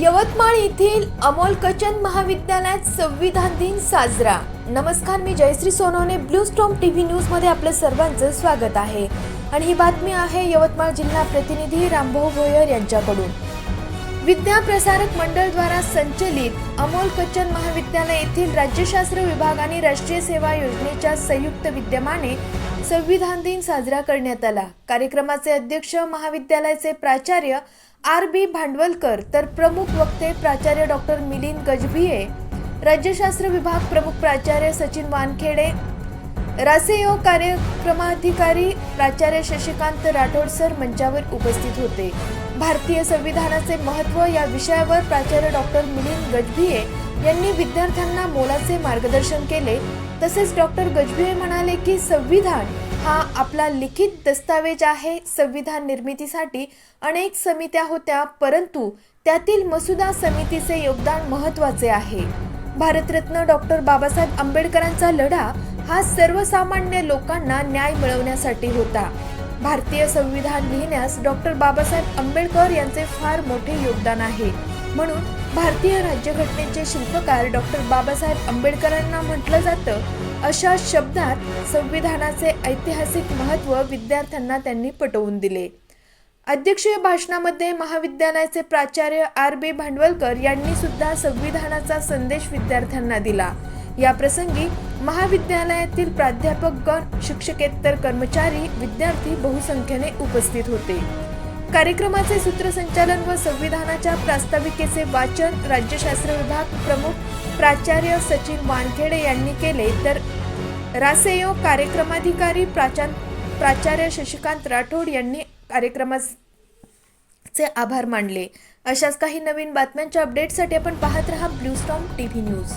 यवतमाळ येथील अमोल कचन महाविद्यालयात संविधान दिन साजरा. नमस्कार मी Jayashree Sonawane. Blue storm TV न्यूजमध्ये आपलं सर्वांचं स्वागत आहे. आणि ही बातमी आहे यवतमाळ जिल्हा प्रतिनिधी रामभाऊ भोयर यांच्याकडून. विद्या प्रसारक मंडळ द्वारा संचलित अमोल कच्चन महाविद्यालय येथील राज्यशास्त्र विभाग आणि राष्ट्रीय सेवा योजनेच्या संयुक्त विद्यमाने संविधान दिन साजरा करण्यात आला. कार्यक्रमाचे अध्यक्ष महाविद्यालयाचे प्राचार्य आर बी भांडवलकर तर प्रमुख वक्ते प्राचार्य डॉक्टर मिलिंद गजभिये राज्यशास्त्र विभाग प्रमुख प्राचार्य सचिन वानखेडे रासेयो कार्यक्रमाधिकारी प्राचार्य शशिकांत राठोड सर मंचावर उपस्थित होते. भारतीय संविधानाचे महत्त्व या विषयावर प्राचार्य डॉक्टर मिलिंद गजभिये यांनी विद्यार्थ्यांना मोलाचे मार्गदर्शन केले. तसेच डॉक्टर गजभिये म्हणाले की संविधान हा आपला लिखित दस्तावेज आहे. संविधान निर्मितीसाठी अनेक समित्या होत्या परंतु त्यातील मसुदा समितीचे योगदान महत्त्वाचे आहे. भारतरत्न डॉक्टर बाबासाहेब आंबेडकरांचा लढा हा सर्वसामान्य लोकांना न्याय मिळवण्यासाठी होता. भारतीय संविधान लिहिण्यास डॉक्टर बाबासाहेब आंबेडकर यांचे फार मोठे योगदान आहे. म्हणून भारतीय राज्यघटनेचे शिल्पकार डॉक्टर बाबासाहेब आंबेडकरांना म्हटलं जातं अशा शब्दात संविधानाचे ऐतिहासिक महत्त्व विद्यार्थ्यांना त्यांनी पटवून दिले. अध्यक्षीय भाषणामध्ये महाविद्यालयाचे प्राचार्य आर बी भांडवलकर यांनी सुद्धा संविधानाचा संदेश विद्यार्थ्यांना दिला. या प्रसंगी महाविद्यालयातील प्राध्यापकगण शिक्षकेतर कर्मचारी विद्यार्थी बहुसंख्येने उपस्थित होते. कार्यक्रमाचे सूत्रसंचालन व संविधानाच्या प्रास्ताविकेचे वाचन राज्यशास्त्र विभाग प्रमुख प्राचार्य सचिन वानखेडे यांनी केले तर रासेयो कार्यक्रमाधिकारी प्राचार प्राचार्य शशिकांत राठोड यांनी कार्यक्रमाचे आभार मानले. अशाच काही नवीन बातम्यांच्या अपडेटसाठी आपण पाहत रहा ब्लू स्टॉम टीव्ही न्यूज.